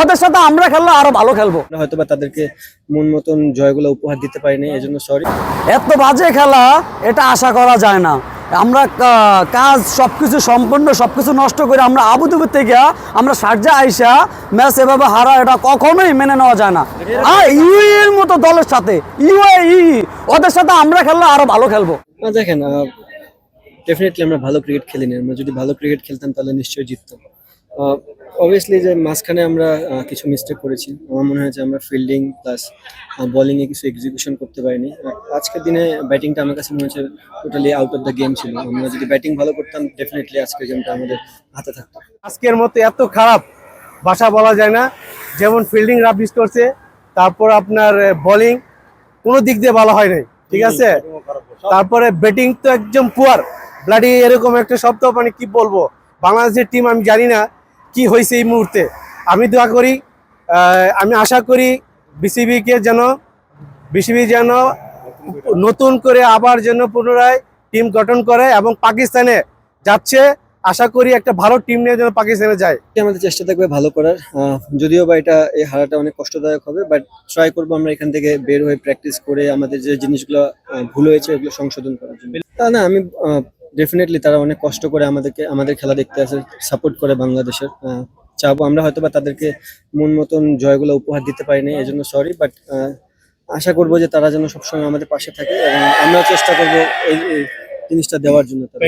ওদের সাথে আমরা খেললে আরও ভালো খেলব। হয়তো বা তাদেরকে মন মতন জয়গুলো উপহার দিতে পারিনি এই জন্য সরি এত বাজে খেলা এটা আশা করা যায় না। আমরা কাজ সবকিছু সম্পূর্ণ সবকিছু নষ্ট করে আমরা আবুধাবি থেকে আমরা সার্জা আইসা ম্যাচ এভাবে হারা এটা কখনোই মেনে নেওয়া যায় না। আর ইউএ এর মতো দলের সাথে ইউএই ওদের সাথে আমরা খেললে আরও ভালো খেলব। না দেখেন ডেফিনেটলি আমরা ভালো ক্রিকেট খেলিনি। আমরা যদি ভালো ক্রিকেট খেলতাম তাহলে নিশ্চয়ই জিততাম। অবভিয়াসলি যে মাঝখানে আমরা কিছু মিস্টেক করেছি। আমার মনে হয় যে আমরা ফিল্ডিং প্লাস বোলিংয়ে কিছু এক্সিকিউশন করতে পারিনি। আজকের দিনে ব্যাটিংটা আমার কাছে মনে হচ্ছে totally out of the game ছিল। আমরা যদি ব্যাটিং ভালো করতাম ডেফিনেটলি আজকের গেমটা আমাদের হাতে থাকতো। আজকের মতো এত খারাপ, ভাষা বলা যায় না। যেমন ফিল্ডিং রাবিশ করছে, তারপর আপনার বোলিং কোনো দিক দিয়ে ভালো হয় নাই, ঠিক আছে? তারপরে ব্যাটিং তো একদম পুয়ার ব্লাডি এরকম একটা শব্দ মানে কি বলব? বাংলাদেশের টিম আমি জানি না। কি হয়েছে এই মুহূর্তে? আমি দোয়া করি আমি আশা করি বিসিবিকে যেন, বিসিবি যেন নতুন করে আবার যেন পুনরায় টিম গঠন করে এবং পাকিস্তানে যাচ্ছে। আশা করি একটা ভালো টিম নিয়ে যেন পাকিস্তানে যায়। আমাদের চেষ্টা থাকবে ভালো করার। যদিও বা এটা এই হারাটা অনেক কষ্টদায়ক হবে বাট ট্রাই করব আমরা এখান থেকে বের হয়ে প্র্যাকটিস করে আমাদের যে জিনিসগুলো ভুল হয়েছে ওগুলো সংশোধন করার জন্য। তা না, আমি ডেফিনেটলি তারা অনেক কষ্ট করে আমাদেরকে, আমাদের খেলা দেখতে আসে সাপোর্ট করে বাংলাদেশের চাবো আমরা হয়তো বা তাদেরকে মন মতন জয়গুলো উপহার দিতে পারিনি এই জন্য সরি বাট আশা করব যে তারা যেন সবসময় আমাদের পাশে থাকে এবং আমরাও চেষ্টা করব এই জিনিসটা দেওয়ার জন্য তাদের।